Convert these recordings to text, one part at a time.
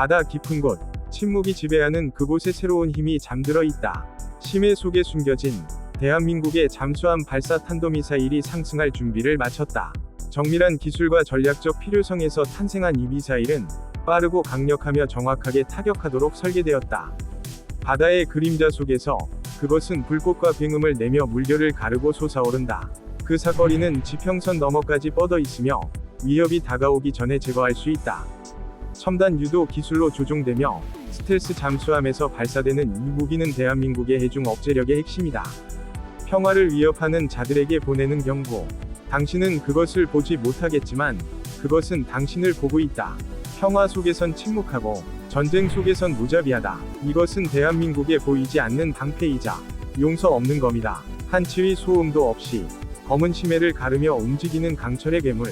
바다 깊은 곳, 침묵이 지배하는 그곳에 새로운 힘이 잠들어 있다. 심해 속에 숨겨진 대한민국의 잠수함 발사 탄도미사일이 상승할 준비를 마쳤다. 정밀한 기술과 전략적 필요성에서 탄생한 이 미사일은 빠르고 강력하며 정확하게 타격하도록 설계되었다. 바다의 그림자 속에서 그것은 불꽃과 굉음을 내며 물결을 가르고 솟아오른다. 그 사거리는 지평선 너머까지 뻗어 있으며 위협이 다가오기 전에 제거할 수 있다. 첨단 유도 기술로 조종되며 스텔스 잠수함에서 발사되는 이 무기는 대한민국의 해중 억제력의 핵심이다. 평화를 위협하는 자들에게 보내는 경고. 당신은 그것을 보지 못하겠지만 그것은 당신을 보고 있다. 평화 속에선 침묵하고 전쟁 속에선 무자비하다. 이것은 대한민국에 보이지 않는 방패이자 용서 없는 검이다. 한치의 소음도 없이 검은 심해를 가르며 움직이는 강철의 괴물.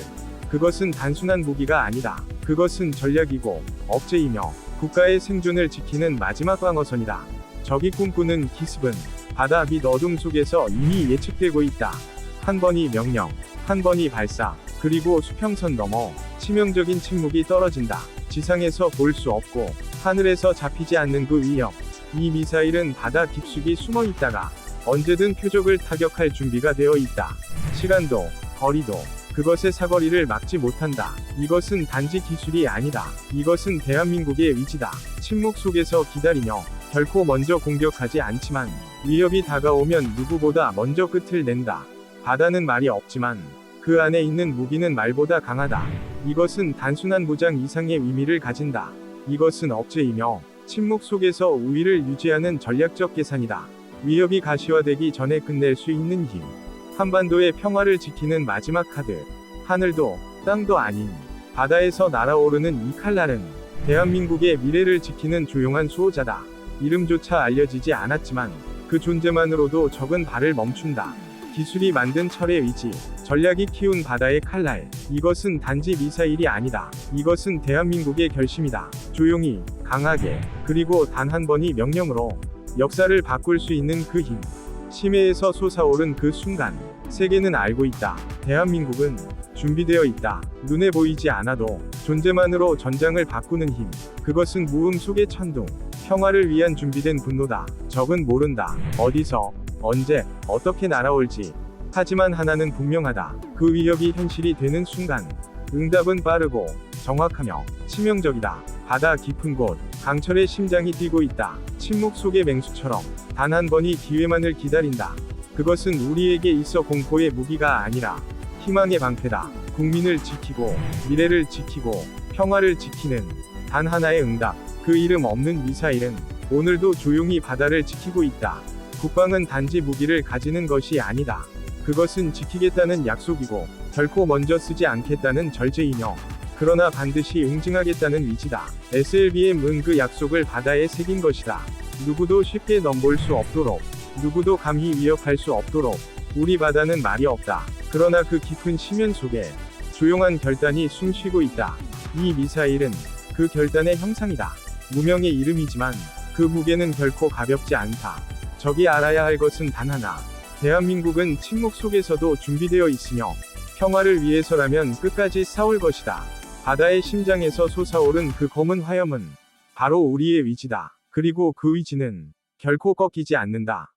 그것은 단순한 무기가 아니다. 그것은 전략이고 억제이며 국가의 생존을 지키는 마지막 방어선이다. 적이 꿈꾸는 기습은 바다 밑 어둠 속에서 이미 예측되고 있다. 한 번이 명령, 한 번이 발사, 그리고 수평선 넘어 치명적인 침묵이 떨어진다. 지상에서 볼 수 없고 하늘에서 잡히지 않는 그 위협. 이 미사일은 바다 깊숙이 숨어 있다가 언제든 표적을 타격할 준비가 되어 있다. 시간도, 거리도, 그것의 사거리를 막지 못한다. 이것은 단지 기술이 아니다. 이것은 대한민국의 의지다. 침묵 속에서 기다리며 결코 먼저 공격하지 않지만 위협이 다가오면 누구보다 먼저 끝을 낸다. 바다는 말이 없지만 그 안에 있는 무기는 말보다 강하다. 이것은 단순한 무장 이상의 의미를 가진다. 이것은 억제이며 침묵 속에서 우위를 유지하는 전략적 계산이다. 위협이 가시화되기 전에 끝낼 수 있는 힘. 한반도의 평화를 지키는 마지막 카드. 하늘도, 땅도 아닌, 바다에서 날아오르는 이 칼날은, 대한민국의 미래를 지키는 조용한 수호자다. 이름조차 알려지지 않았지만, 그 존재만으로도 적은 발을 멈춘다. 기술이 만든 철의 의지, 전략이 키운 바다의 칼날. 이것은 단지 미사일이 아니다. 이것은 대한민국의 결심이다. 조용히, 강하게, 그리고 단 한 번이 명령으로, 역사를 바꿀 수 있는 그 힘. 심해에서 솟아오른 그 순간, 세계는 알고 있다. 대한민국은 준비되어 있다. 눈에 보이지 않아도 존재만으로 전장을 바꾸는 힘. 그것은 무음 속의 천둥. 평화를 위한 준비된 분노다. 적은 모른다. 어디서, 언제, 어떻게 날아올지. 하지만 하나는 분명하다. 그 위협이 현실이 되는 순간, 응답은 빠르고, 정확하며, 치명적이다. 바다 깊은 곳, 강철의 심장이 뛰고 있다. 침묵 속의 맹수처럼, 단 한 번이 기회만을 기다린다. 그것은 우리에게 있어 공포의 무기가 아니라, 희망의 방패다. 국민을 지키고, 미래를 지키고, 평화를 지키는, 단 하나의 응답. 그 이름 없는 미사일은, 오늘도 조용히 바다를 지키고 있다. 국방은 단지 무기를 가지는 것이 아니다. 그것은 지키겠다는 약속이고, 결코 먼저 쓰지 않겠다는 절제이며, 그러나 반드시 응징하겠다는 의지다. SLBM은 그 약속을 바다에 새긴 것이다. 누구도 쉽게 넘볼 수 없도록, 누구도 감히 위협할 수 없도록, 우리 바다는 말이 없다. 그러나 그 깊은 심연 속에, 조용한 결단이 숨쉬고 있다. 이 미사일은, 그 결단의 형상이다. 무명의 이름이지만, 그 무게는 결코 가볍지 않다. 적이 알아야 할 것은 단 하나. 대한민국은 침묵 속에서도 준비되어 있으며, 평화를 위해서라면 끝까지 싸울 것이다. 바다의 심장에서 솟아오른 그 검은 화염은 바로 우리의 의지다. 그리고 그 의지는 결코 꺾이지 않는다.